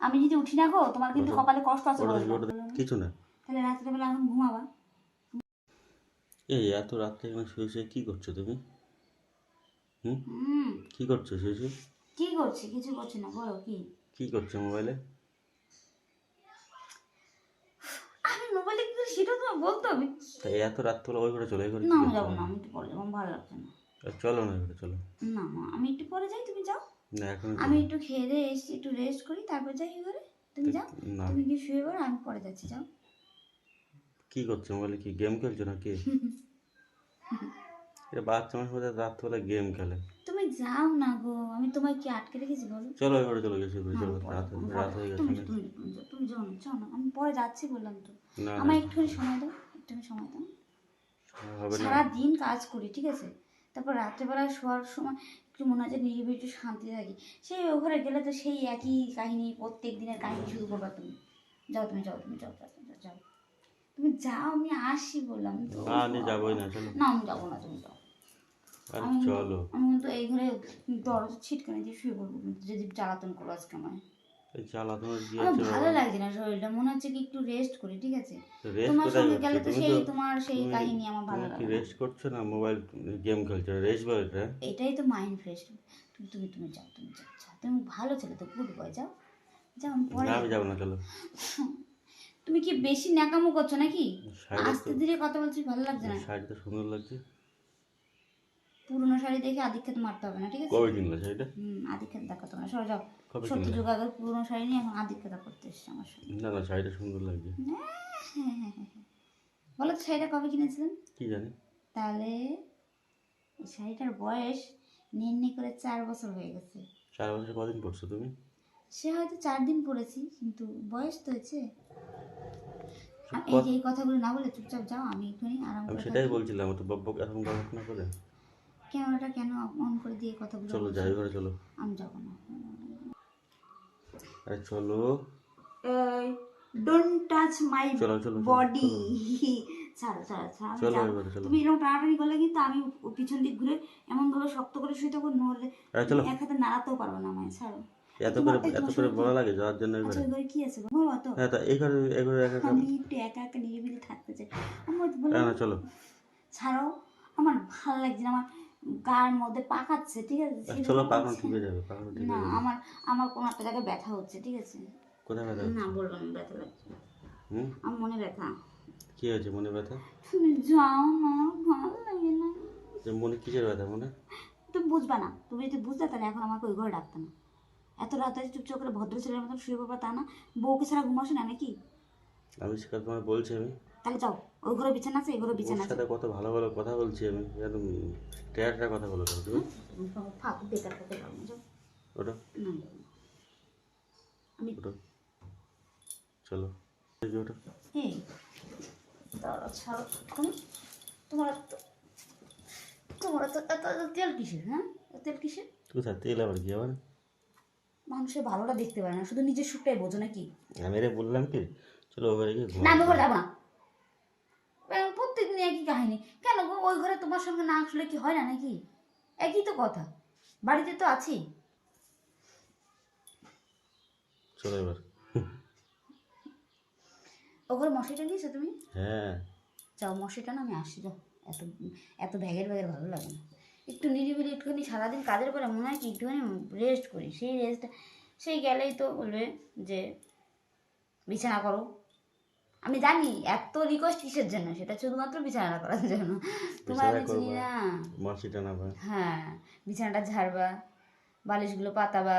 আমি যদি উঠি না গো তোমার কিন্তু কপালে কষ্ট আছে। কিছু না। তাহলে রাত্রেবেলা এখন ঘুমাবা। এই এত রাত্রে এখানে শুয়ে শুয়ে কী করছ তুমি? হুম? কী করছ শুয়ে শুয়ে? কি করছি? কিছু করছি না বলো কি? কী করছ মোবাইলে? আমি মোবাইলে কি সেটা তোমার বলতে হবে। তাই এত রাত্রে ওই ঘরে চলে ঘরে না আমি যাব না আমি একটু পরে যাব ভালো লাগছে না। চলো না ঘরে চলো। না না আমি একটু পরে যাই তুমি যাও। না এখন আমি একটু খেয়ে দিয়ে এসে একটু রেস্ট করি তারপর যাই ঘরে তুমি যাও না। তুমি কি শুয়ে পড়ো আমি পরে যাচ্ছি যাও। কী করছ? মোবাইলে কি গেম খেলছো নাকি? এটা বাচ্চা মানুষ রাত্রবেলা গেম খেলে। তুমি যাও না গো আমি তোমায় কি আটকে রেখেছি বলো? চলো চলো গেছি চলো রাত। রাত হয়ে গেছে তুমি যাও, না না আমি পরে যাচ্ছি বললাম তো। আমার একটুখানি সময় দাও একটুখানি সময় দাও। সারা দিন কাজ করি ঠিক আছে? তারপর রাত্রেবেলা শোয়ার সময় একটু মনে হয় যে নিরিবিলি একটু শান্তি থাকি। সেই ঘরে গেলে তো সেই একই কাহিনী প্রত্যেক দিনের কাহিনী শুরু করবা তুমি। যাও তুমি যাও তুমি যাও যাও, যাও, তুমি যাও আমি আসি বললাম তো না আমি যাবোই না চলো। না আমি যাব না তুমি যাও। আমি- চলো। আমি তো এই ঘরে দরজা ছিটকানি দিয়ে শুয়ে পড়ব যদি জ্বালাতন করো আজকে আমায়। এই চালা তোমার কি আমার ভালো লাগছে না শরীরটা মনে হচ্ছে কি একটু রেস্ট করি ঠিক আছে? তোমার সঙ্গে গেলে তো তুমি সেই তোমার সেই কাহিনী আমার ভালো কি লাগে রেস্ট করছ না মোবাইল গেম খেলছো? রেস্ট বলে এটা। এটাই তো মাইন্ড ফ্রেশ তুমি তুমি তুমি যাও তুমি যাও। তুমি ভালো ছেলে তো গুড বয় যাও। যাও পরে আমি যাব না চলো। তুমি কি বেশি ন্যাকামো করছ নাকি? আস্তে ধীরে কথা বলছি ভালো লাগছে না? শাড়িটা সুন্দর লাগছে। পুরোনো শাড়ি দেখে আদিক্ষেত মারতে হবে না ঠিক আছে? কবে কিনলে শাড়িটা? হুম আদিক্ষেত দেখাতে হবে না সরে যাও। সত্যি যুগ আগের পুরোনো শাড়ি নিয়ে এখন আদিক্ষেতা করতে এসছে আমার সঙ্গে না না শাড়িটা সুন্দর লাগছে। হ্যাঁ হ্যাঁ হ্যাঁ। বলো তো শাড়িটা কবে কিনেছিলেন? কি জানি। তাহলে এই শাড়িটার বয়স নির্ণয় করে চার বছর হয়ে গেছে। চার বছর কদিন পড়ছো তুমি? সে হয়তো চার দিন পড়েছি কিন্তু বয়স তো হয়েছে। এই যে এই কথাগুলো না বলে চুপচাপ যাও আমি একটুখানি আরাম আমি সেটাই বলছিলাম তো বব্বক এখন গবেষণা করে। ক্যামেরাটা কেন অন করে দিয়ে কথাগুলো চলো যাই ঘরে চলো। আমি যাব না। আরে চলো। এই ডোন্ট টাচ মাই বডি। ছাড়ো ছাড়ো ছাড়ো তুমি এরকম টানাটানি করলে কিন্তু আমি পিছন দিক ঘুরে এমন ভাবে শক্ত করে শুয়ে থাকব নড়লে চলো। এক হাতে নাড়াতেও পারব না আমায় ছাড়ো। এত করে এত করে বলা লাগে যাওয়ার জন্য আচ্ছা ঘরে কি আছে? তো। হ্যাঁ তা এই ঘরে এই ঘরে একা একা আমি একটু একা একা নিরিবিলি থাকতে চাই। আমার না না চলো। ছাড়াও আমার ভালো লাগছে না আমার গায়ের মধ্যে পাকাচ্ছে ঠিক আছে? চলো আমার পাখানো ঠিক হয়ে যাবে পাখানো ঠিক না আমার আমার কোনো একটা জায়গায় ব্যথা হচ্ছে ঠিক আছে? কোথায় ব্যথা না বলব না ব্যথা লাগছে। হুম? আমার মনে ব্যথা। কি হয়েছে মনে ব্যথা? তুমি যাও না ভালো লাগে না। যে মনে কিসের ব্যথা মনে? তুমি বুঝবা না তুমি যদি বুঝতে তাহলে এখন আমাকে ওই ঘরে ডাকতে না। এত রাতে চুপচাপ করে ভদ্র ছেলের মতন শুয়ে পড়বা তা না। বউকে ছাড়া ঘুমাসো না নাকি? আমি সেটা তোমায় বলছি আমি। তাহলে যাও। ওই ঘরে বিছানা আছে এই ঘরে বিছানা আছে সাথে কত ভালো ভালো কথা বলছি আমি একদম টেয়ারটা কথা বলো তুমি। ফাঁক বেকার পারব না যাও। ওটা। আমি ওটা চলো। এই যে ওটা এই দাঁড়া ছাড়ো তোমার তো তোমার তো তেল কিসের হ্যাঁ? তেল কিসের? কোথায়? তেল আবার কি আবার? মানুষের ভালোটা দেখতে পারে না শুধু নিজের সুখটাই বোঝো নাকি? আমি রে বললাম কি চলো ওখানে গিয়ে না আমি যাব কাহিনী। কেন গো? ওই ঘরে তোমার সঙ্গে না আসলে কি হয় না নাকি? একই তো কথা। বাড়িতে তো আছি। চলো এবার। ও ঘরে মশারিটা নিয়েছো তুমি? হ্যাঁ। যাও মশারিটা না আমি আসছি যাও। এত এত ব্যাগের ব্যাগের ভালো লাগে না। একটু নিরিবিলি একটুখানি সারাদিন কাজের পরে মনে হয় কি একটুখানি রেস্ট করি। সেই রেস্টটা সেই গেলেই তো বলবে যে বিছানা করো। আমি জানি এত রিকোয়েস্ট কিসের জন্য? সেটা শুধুমাত্র বিছানা করার জন্য। তোমার আমি বিছানা চিনি। না? মাসি টানাবা হ্যাঁ বিছানাটা ঝাড়বা বালিশগুলো পাতাবা।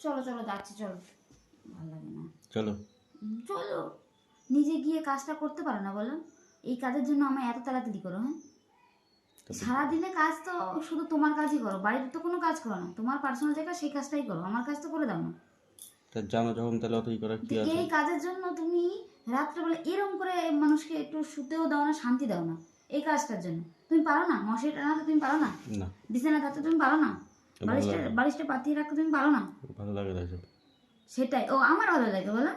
চলো চলো যাচ্ছি চলো। ভালো লাগে না। চলো। চলো। নিজে গিয়ে কাজটা করতে পারো না বলো। এই কাজের জন্য আমায় এত তাড়াতাড়ি করো হ্যাঁ? সারাদিনে কাজ তো শুধু তোমার কাজই করো বাড়িতে তো কোনো কাজ করো না। তোমার পার্সোনাল জায়গা সেই কাজটাই করো। আমার কাজ তো করে দাও না। তা জানো যখন তাহলে অতই করা কি আছে? এই কাজের জন্য তুমি রাত্রেবেলা এরকম করে মানুষকে একটু শুতেও দাও না শান্তি দাও না এই কাজটার জন্য। তুমি পারো না? মশারি টানাতে তুমি পারো না? না। বিছানা থাকতে তুমি পারো না? বালিশটা বালিশটা পাতিয়ে রাখতে তুমি পারো না? ভালো লাগে না সেটাই। ও আমার ভালো লাগে বলো।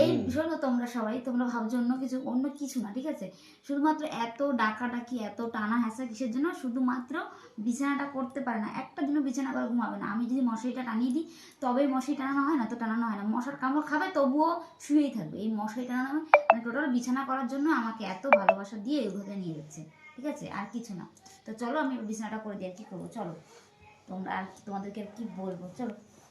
এই। শোনো তোমরা সবাই তোমরা ভাবছ অন্য কিছু অন্য কিছু না ঠিক আছে? শুধুমাত্র এত ডাকাডাকি এত টানা হ্যাসা কিসের জন্য? শুধুমাত্র বিছানাটা করতে পারে না একটা দিনও বিছানা করে ঘুমাবে না। আমি যদি মশারিটা টানিয়ে দিই তবেই মশারি টানানো হয় না তো টানানো হয় না। মশার কামড় খাবে তবুও শুয়েই থাকবে। এই মশারি টানানো মানে টোটাল বিছানা করার জন্য আমাকে এত ভালোবাসা দিয়ে ঘরে নিয়ে যাচ্ছে ঠিক আছে? আর কিছু না। তো চলো আমি বিছানাটা করে দিই আর কি করব? চলো। তোমরা আর তোমাদেরকে আর কি বলব? চলো।